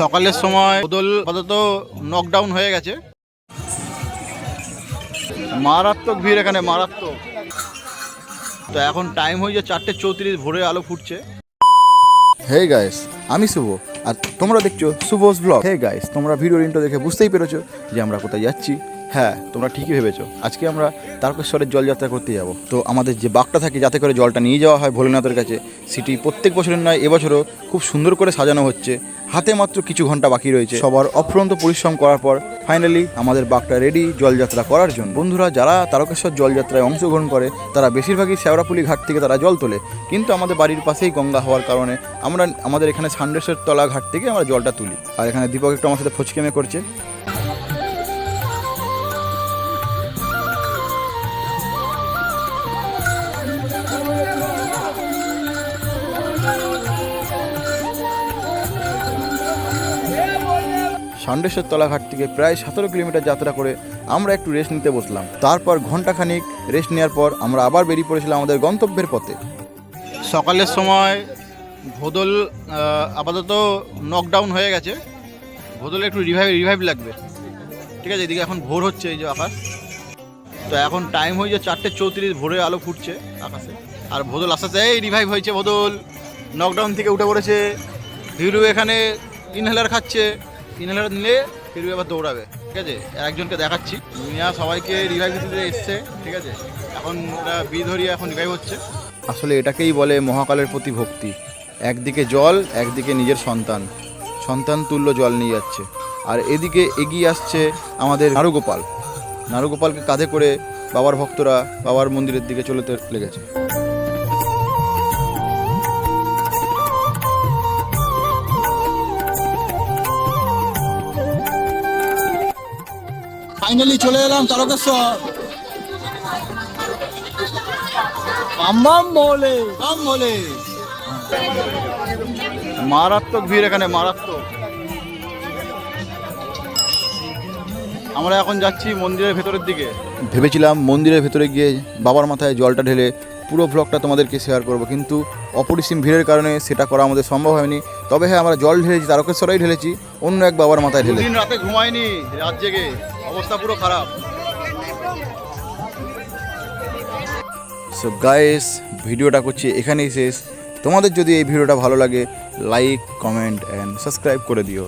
সকালের সময় বদল অত নকডাউন হয়ে গেছে। মারাত্মক ভিড় এখানে, মারাত্মক। তো এখন টাইম হয়ে যায় চারটে চৌত্রিশ, ভোরে আলো ফুটছে। হে গাইস আমি শুভ। আর তোমরা দেখছ শুভস ব্লগ। হে গাইস তোমরা ভিডিও ইন্টো দেখে বুঝতেই পেরেছ যে আমরা কোথায় যাচ্ছি। হ্যাঁ তোমরা ঠিকই ভেবেছো। আজকে আমরা তারকেশ্বরের জলযাত্রা করতে যাব। তো আমাদের যে বাঘটা থাকে, যাতে করে জলটা নিয়ে যাওয়া হয় ভোলেনাথের কাছে, সেটি প্রত্যেক বছরের নয়, এবছরও খুব সুন্দর করে সাজানো হচ্ছে। হাতে মাত্র কিছু ঘণ্টা বাকি রয়েছে। সবার অফুরন্ত পরিশ্রম করার পর ফাইনালি আমাদের বাঘটা রেডি জলযাত্রা করার জন্য। বন্ধুরা, যারা তারকেশ্বর জলযাত্রায় অংশগ্রহণ করে, তারা বেশিরভাগই শেওড়াপুলি ঘাট থেকে তারা জল তোলে। কিন্তু আমাদের বাড়ির পাশেই গঙ্গা হওয়ার কারণে, আমরা, আমাদের এখানে সান্ডেশ্বর তলা ঘাট থেকে আমরা জলটা তুলি। আর এখানে দীপক একটু আমার সাথে ফচকেমে করছে। ষান্ডেশ্বর তলাঘাট থেকে প্রায় সতেরো কিলোমিটার যাত্রা করে আমরা একটু রেস্ট নিতে বসলাম। তারপর ঘন্টাখানিক রেস্ট নেওয়ার পর আমরা আবার বেরিয়ে পড়েছিলাম আমাদের গন্তব্যের পথে। সকালের সময় ভোদল আপাতত নকডাউন হয়ে গেছে। ভোদলে একটু রিভাইভ রিভাইভ লাগবে। ঠিক আছে, এদিকে এখন ভোর হচ্ছে এই যে আকাশ। তো এখন টাইম হয়ে যায় চারটে চৌত্রিশ ভোরে আলো ফুটছে আকাশে। আর ভোদল আস্তে এই রিভাইভ হয়েছে ভোদল। নকডাউন থেকে উঠে পড়েছে। হিরু এখানে ইনহেলার খাচ্ছে। ইনহেলার নিলে হিরু এবার দৌড়াবে, ঠিক আছে? একজনকে দেখাচ্ছি। মিয়া সবাইকে রিভাইভ দিতে এসছে, ঠিক আছে? এখন ওটা বিধরিয়া এখন রিভাইভ হচ্ছে। আসলে এটাকেই বলে মহাকালের প্রতি ভক্তি। একদিকে জল, একদিকে নিজের সন্তান। সন্তান তুল্য জল নিয়ে যাচ্ছে। আর এদিকে এগিয়ে আসছে আমাদের নারুগোপাল। নারুগোপালকে কাঁধে করে বাবার ভক্তরা বাবার মন্দিরের দিকে চলতে লেগেছে। ফাইনালি চলে এলাম তারকেশ্বর। মারাত্মক ভিড় এখানে মারাত্মক। আমরা এখন যাচ্ছি মন্দিরের ভেতরের দিকে। ভেবেছিলাম মন্দিরের ভেতরে গিয়ে বাবার মাথায় জলটা ঢেলে পুরো ব্লগটা তোমাদেরকে শেয়ার করব কিন্তু অপরিসীম ভিড়ের কারণে সেটা করা আমাদের সম্ভব হয়নি। তবে হ্যাঁ আমরা জল ঢেলেছি তারকেশ্বরেই ঢেলেছি অন্য এক বাবার মাথায় ঢেলে। দিন রাতে ঘুমায়নি রাত জেগে। অবস্থা পুরো খারাপ। সো গাইস ভিডিওটা করছি এখানেই শেষ। তোমাদের যদি এই ভিডিওটা ভালো লাগে লাইক কমেন্ট অ্যান্ড সাবস্ক্রাইব করে দিও।